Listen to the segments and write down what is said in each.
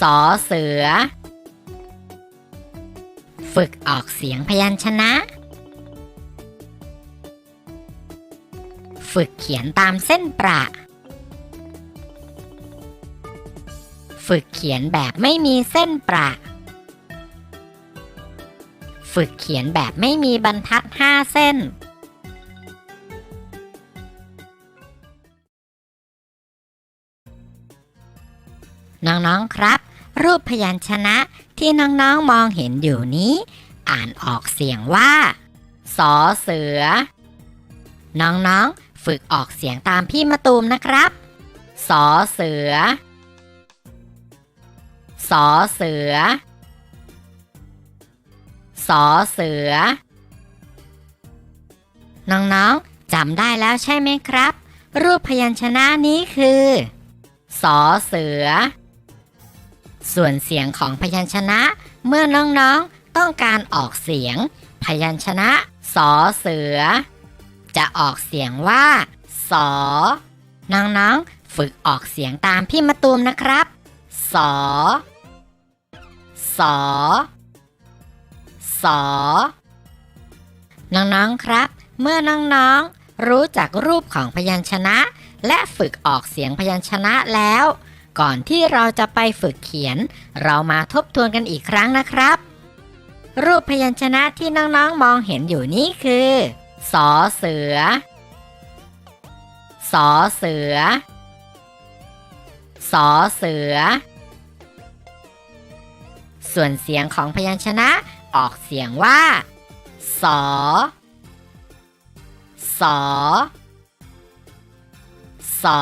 สอเสือ ฝึกออกเสียงพยัญชนะ ฝึกเขียนตามเส้นประ ฝึกเขียนแบบไม่มีเส้นประ ฝึกเขียนแบบไม่มีบรรทัดห้าเส้น น้องๆครับ รูปพยัญชนะที่น้องๆมองเห็นอยู่นี้ อ่านออกเสียงว่าสอเสือ น้องๆฝึกออกเสียงตามพี่มะตูมนะครับสอเสือสอเสือสอเสือ น้องๆจำได้แล้วใช่ไหมครับ รูปพยัญชนะนี้คือสอเสือ ส่วนเสียงของพยัญชนะ เมื่อน้องๆต้องการออกเสียง พยัญชนะสอเสือ จะออกเสียงว่าสอน้องๆฝึกออกเสียงตามพี่มะตูมนะครับสอสอสอน้องๆครับ เมื่อน้องๆรู้จักรูปของพยัญชนะ และฝึกออกเสียงพยัญชนะแล้ว ก่อนที่เราจะไปฝึกเขียน เรามาทบทวนกันอีกครั้งนะครับ รูปพยัญชนะที่น้องๆมองเห็นอยู่นี้คือสอเสือสอเสือสอเสือ ส่วนเสียงของพยัญชนะออกเสียงว่าสอสอสอ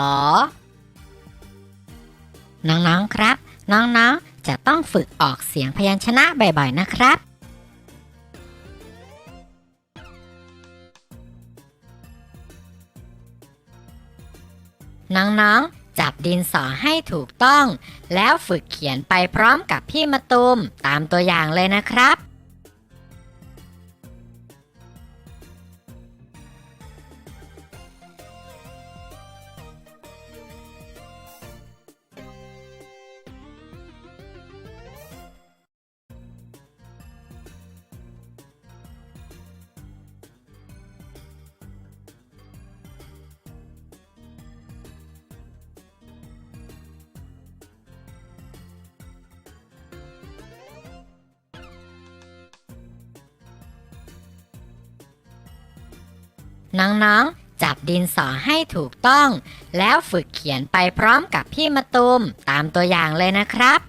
น้องๆครับ น้องๆ จะต้องฝึกออกเสียงพยัญชนะบ่อยๆนะครับ น้องๆ จับดินสอให้ถูกต้อง แล้วฝึกเขียนไปพร้อมกับพี่มะตูมตามตัวอย่างเลยนะครับ น้องๆ จับดินสอให้ถูกต้อง แล้วฝึกเขียนไปพร้อมกับพี่มะตูมตามตัวอย่างเลยนะครับ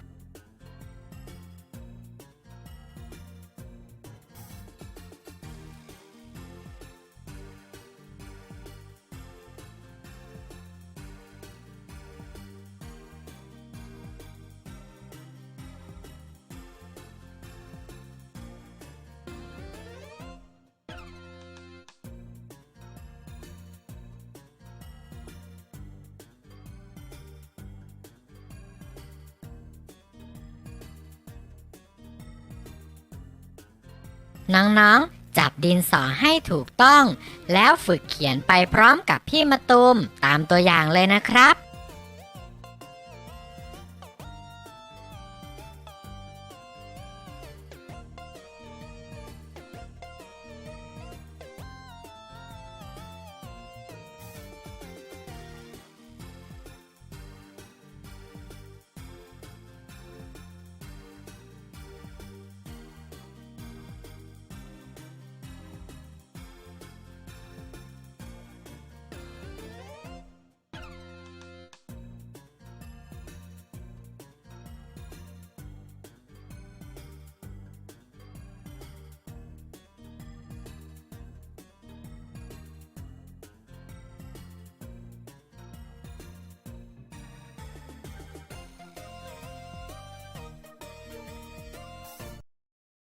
น้องๆ จับดินสอให้ถูกต้อง แล้วฝึกเขียนไปพร้อมกับพี่มะตูมตามตัวอย่างเลยนะครับ